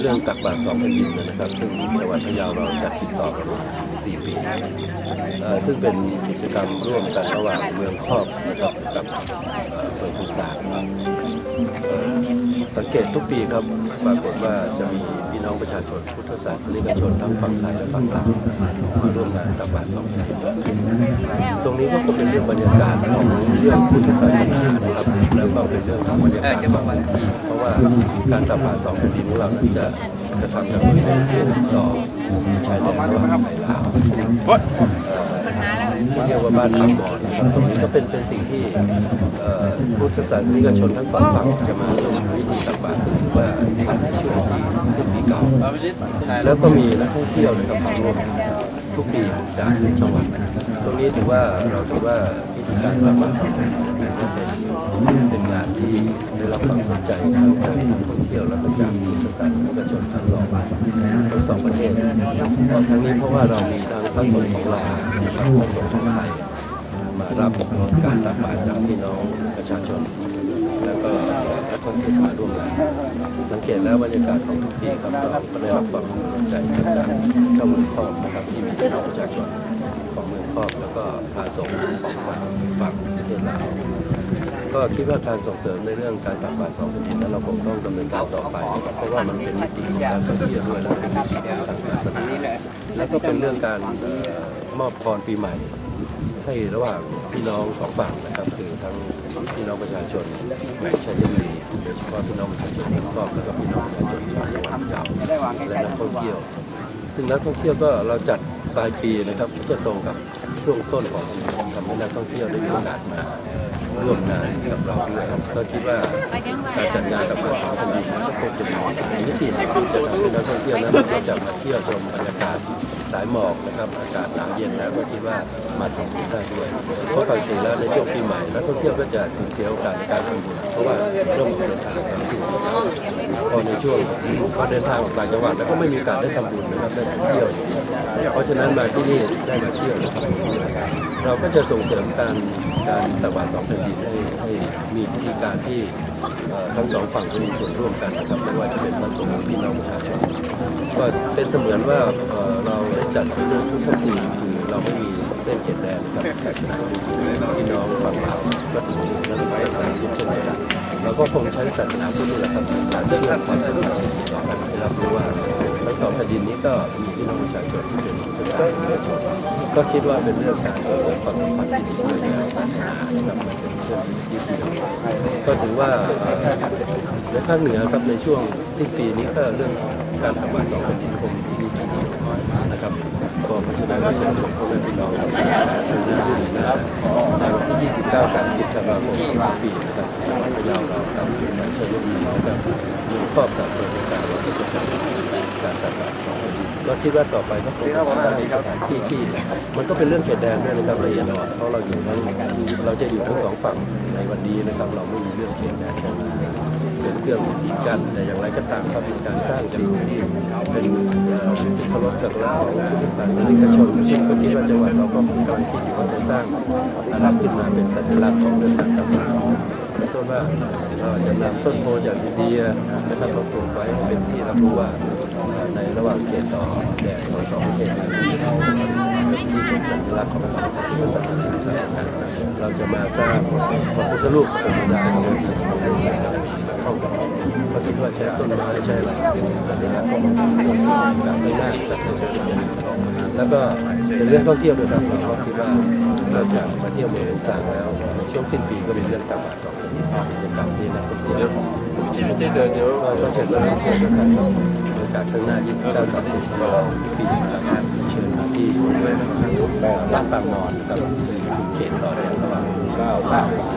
เรื่องตักบาตรสองแผ่นดินนะครับ ซึ่งจังหวัดพะเยาเราจัดติดต่อกันมาสี่ปีซึ่งเป็นกิจกรรมร่วมกันระหว่างเมืองครอบนะครับกับเปิดภูสานสังเกตทุกปีครับปรากฏว่าจะมี น้องประชาชนพุทธศาสนิกชนทั้งฝั่งไทยและฝั่งลาวมาร่วมงานตักบาตรสองแผ่นดินตรงนี้ก็เป็นเรื่องบรรยากาศของเรื่องพุทธศาสนานะครับแล้วก็เป็นเรื่องของบรรยากาศของพื้นที่เพราะว่าการตักบาตรสองแผ่นดินของเรานั้นจะจะทำกันเป็นเขตต่อชายแดนระหว่างไทยลาวเอ่อ ที่เรียกว่าบ้านทางบอนนะครับตรงนี้ก็เป็นเป็นสิ่งที่เอ่อพุทธศาสนิกชนทั้งสองฝั่งจะมาร่วมพิธีตักบาตรถือว่าในช่วงที่สิ้นปีเก่าแล้วก็มีนักท่องเที่ยวนะครับมาร่วมทุกปีจากจังหวัดตรงนี้ถือว่าเราถือว่าพิธีการตักบาตรเป็นเป็นงานที่ได้รับความสนใจทั้งจากนักท่องเที่ยวและก็จากพุทธศาสนิกชนทั้งสองทั้งสองประเทศเพราะทั้งนี้เพราะว่าเรามี พระสงฆ์ของลาวและพระสงฆ์ของไทยมารับการตักบาตรจากพี่น้องประชาชน แล้วก็นักท่องเที่มาร่วมงานสังเกตแล้วบรรยากาศของทุกปีครับเราก็ได้รับความสนใจจากเจ้าเมืองครอบนะครับที่มีพี่น้องประชาชนของเมืองครอบแล้วก็พาสงฆ์ของฝั่งฝั่งประเทศลาว ก็คิดว่าการส่งเสริมในเรื่องการตักบาตรสองแผ่นดินนั้นเราคงต้องดำเนินการต่อไปนะครับเพราะว่ามันเป็นมิติของการท่องเที่ยวด้วยและเป็นมิติของทางศาสนาและก็เป็นเรื่องการมอบพรปีใหม่ ให้ระหว่างพี่น้องสองฝั่งนะครับคือทั้งพี่น้องประชาชนแหล่งชัยบุรีโดยเฉพาะพี่น้องประชาชนทั้งครอบแล้วก็พี่น้องประชาชนชาวจังหวัดยาและนักท่องเที่ยว ซึ่งนักท่องเที่ยวก็เราจัดปลายปีนะครับก็จะตรงกับ ช่วงต้นของทำให้นักท่องเที่ยวได้มีโอกาสมาร่วมงานกับเราด้วยครับก็คิดว่าการจัดงานกับมาของแผ่นดินนั้นก็คงจะมีมิติที่จะทำให้นักท่องเที่ยวนั้นนอกจากมาเที่ยวชมบรรยากาศสายหมอกนะครับอากาศหนาวเย็นแล้วก็คิดว่ามาทำบุญได้ด้วยเพราะปกติแล้วในช่วงปีใหม่นักท่องเที่ยวก็จะถึงเที่ยวโอกาสในการทำบุญเพราะว่าเริ่มออกเดินทางกันที่ปีเก่า ในช่วงพอเดินทางออกต่างจังหวัดแล้วก็ไม่มีโอกาสได้ทำบุญนะครับได้ไปเที่ยวอย่างเดียว เพราะฉะนั้นมาที่นี่ได้มาเที่ยวนะครับเราก็จะส่งเสริมการการตบาตรสองแผ่นดินให้ให้มีพิธีการที่ทั้งสองฝั่งมีส่วนร่วมกันนะครับไม่ว่าจะเป็นพระสงฆ์หรือพี่น้องประชาชนก็เป็นเสมือนว่าเราได้จัดเป็นเรื่องทุกข์ปีคือเราไม่มีเส้นเขตแดนนะครับแต่พี่น้องฝั่งลาวก็ถือว่าเป็นศาสนาพุทธเช่นเดียวกัน เราก็คงใช้ศาสนาพุทธแหละครับการเชื่อความสัมพันธ์ต่อกันให้รับรู้ว่าทั้งสองแผ่นดินนี้ก็มีพี่น้องประชาชนที่เป็นพุทธศาสนิกชนก็คิดว่าเป็นเรื่องการส่งเสริมความสัมพันธ์ที่ดีในทางศาสนาครับเป็นเรื่องที่ดีก็ถือว่าในภาคเหนือครับในช่วงสิ้นปีนี้ก็เรื่องการทำงานสองแผ่นดินคงที่ดีที่เดียวนะครับก็เพราะฉะนั้นก็เชิญชวนพ่อแม่พี่น้องครับสู่อหน้าปีหน้า ในวันที่29 30ธันวาคมของปีนะครับจังหวัดพะเราเราครับการเชิญชวนพี่น้องครับมีครอบครัวเปิดกาสว่าจะจัดการตัดบาตรของเราคิดว่าต่อไปก็คงจะได้สถานที่ที่มันก็เป็นเรื่องเขตแดนด้วยนะครับละเอียดอ่อนเพราะเราอยู่ทั้งเราจะอยู่ทั้งสองฝั่งในวันนี้นะครับ เราไม่มีเรื่องเขตแดน เป็นเครื่องกีดกันแต่อย่างไรก็ตามก็เป็นการสร้างสิ่งที่เป็นที่เคารพจากเราพุทธศาสนิกชนซึ่งก็คิดว่าจังหวัดเราก็กำลังคิดอยู่ว่าจะสร้างอะไรขึ้นมาเป็นสัญลักษณ์ของเรื่องการทำงานเป็นต้นว่าจะนำต้นโพจากอินเดียนะครับมาปลูกไว้เป็นที่รับรู้ว่า ในระหว่างเขตต่อแดนของสองเทศนี้เป็นที่เป็นสัญลักษณ์ของเราพุทธศาสนาเราจะมาสร้างพระพุทธรูปเป็นดาของที่ของเราเข้ากันก็คิดว่าใช้ต้นไม้ใช้อะไรเป็นสัญลักษณ์ของการไม่น่าจะเป็นแล้วก็เป็นเรื่องท่องเที่ยวด้วยครับเราก็คิดว่านอกจากมาเที่ยวเมืองต่างแล้ว ช่วงสิ้นปีก็เป็นเรื่องต่างประเทศกิจกรรมที่นักท่องเที่ยวก็ก็เชิญมาท่องเที่ยวด้วยกันโอกาสข้างหน้า 29 30ก็ปีเชิญมาที่บริเวณบ้านปางนอนกับเขตต่อเนื่องระหว่าง